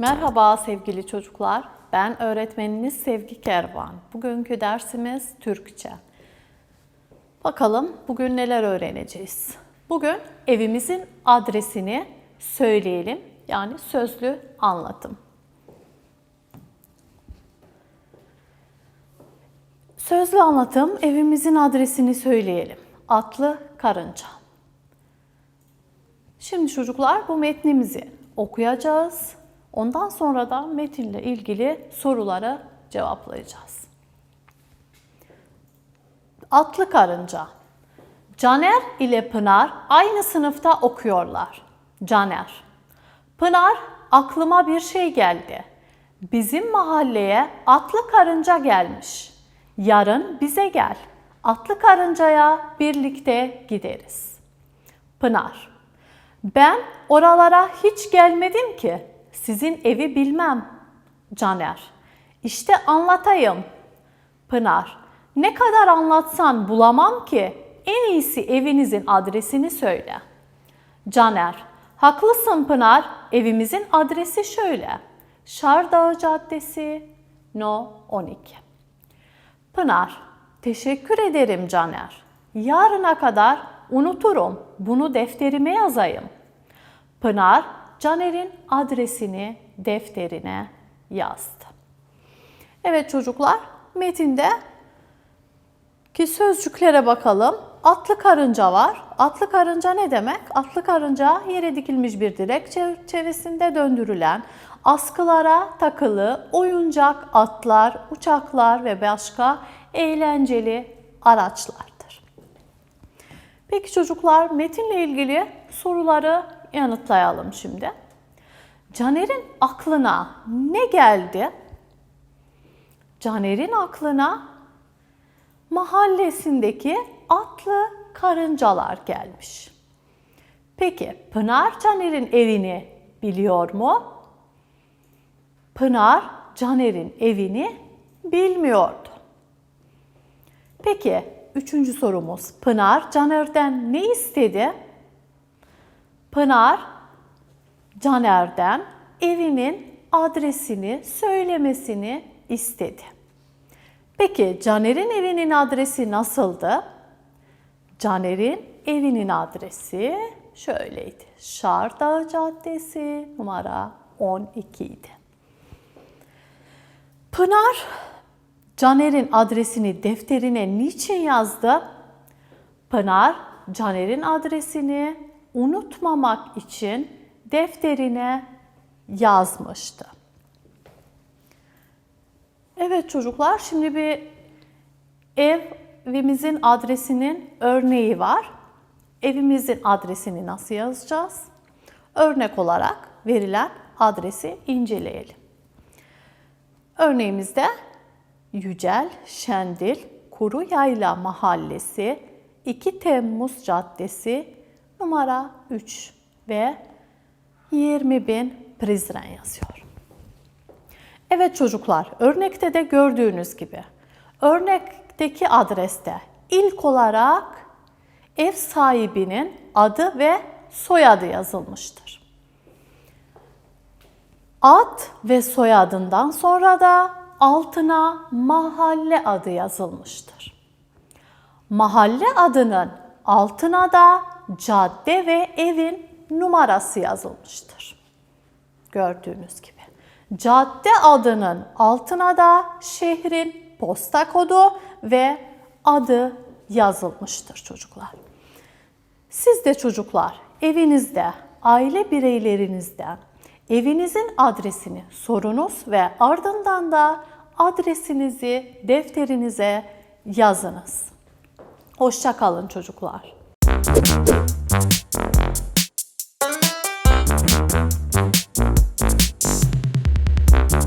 Merhaba sevgili çocuklar. Ben öğretmeniniz Sevgi Kervan. Bugünkü dersimiz Türkçe. Bakalım bugün neler öğreneceğiz? Bugün evimizin adresini söyleyelim. Yani sözlü anlatım. Sözlü anlatım evimizin adresini söyleyelim. Atlı karınca. Şimdi çocuklar bu metnimizi okuyacağız. Ondan sonra da metinle ilgili soruları cevaplayacağız. Atlı karınca. Caner ile Pınar aynı sınıfta okuyorlar. Caner. Pınar, aklıma bir şey geldi. Bizim mahalleye atlı karınca gelmiş. Yarın bize gel. Atlı karıncaya birlikte gideriz. Pınar. Ben oralara hiç gelmedim ki. Sizin evi bilmem. Caner. İşte anlatayım. Pınar. Ne kadar anlatsan bulamam ki. En iyisi evinizin adresini söyle. Caner. Haklısın Pınar. Evimizin adresi şöyle. Şardağı Caddesi No 12. Pınar. Teşekkür ederim Caner. Yarına kadar unuturum. Bunu defterime yazayım. Pınar, Caner'in adresini defterine yazdı. Evet çocuklar, metinde ki sözcüklere bakalım. Atlı karınca var. Atlı karınca ne demek? Atlı karınca yere dikilmiş bir direk çevresinde döndürülen, askılara takılı oyuncak atlar, uçaklar ve başka eğlenceli araçlardır. Peki çocuklar metinle ilgili soruları yanıtlayalım şimdi. Caner'in aklına ne geldi? Caner'in aklına mahallesindeki atlı karıncalar gelmiş. Peki Pınar Caner'in evini biliyor mu? Pınar Caner'in evini bilmiyordu. Peki üçüncü sorumuz Pınar Caner'den ne istedi? Pınar Caner'den evinin adresini söylemesini istedi. Peki Caner'in evinin adresi nasıldı? Caner'in evinin adresi şöyleydi. Şardağ Caddesi numara 12 idi. Pınar Caner'in adresini defterine niçin yazdı? Pınar Caner'in adresini unutmamak için defterine yazmıştı. Evet çocuklar şimdi bir evimizin adresinin örneği var. Evimizin adresini nasıl yazacağız? Örnek olarak verilen adresi inceleyelim. Örneğimizde Yücel Şendil Kuru Yayla Mahallesi 2 Temmuz Caddesi numara 3 ve 20 bin Prizren yazıyor. Evet çocuklar, örnekte de gördüğünüz gibi örnekteki adreste ilk olarak ev sahibinin adı ve soyadı yazılmıştır. Ad ve soyadından sonra da altına mahalle adı yazılmıştır. Mahalle adının altına da cadde ve evin numarası yazılmıştır. Gördüğünüz gibi. Cadde adının altına da şehrin posta kodu ve adı yazılmıştır çocuklar. Siz de çocuklar evinizde, aile bireylerinizden evinizin adresini sorunuz ve ardından da adresinizi defterinize yazınız. Hoşça kalın çocuklar. Thank you.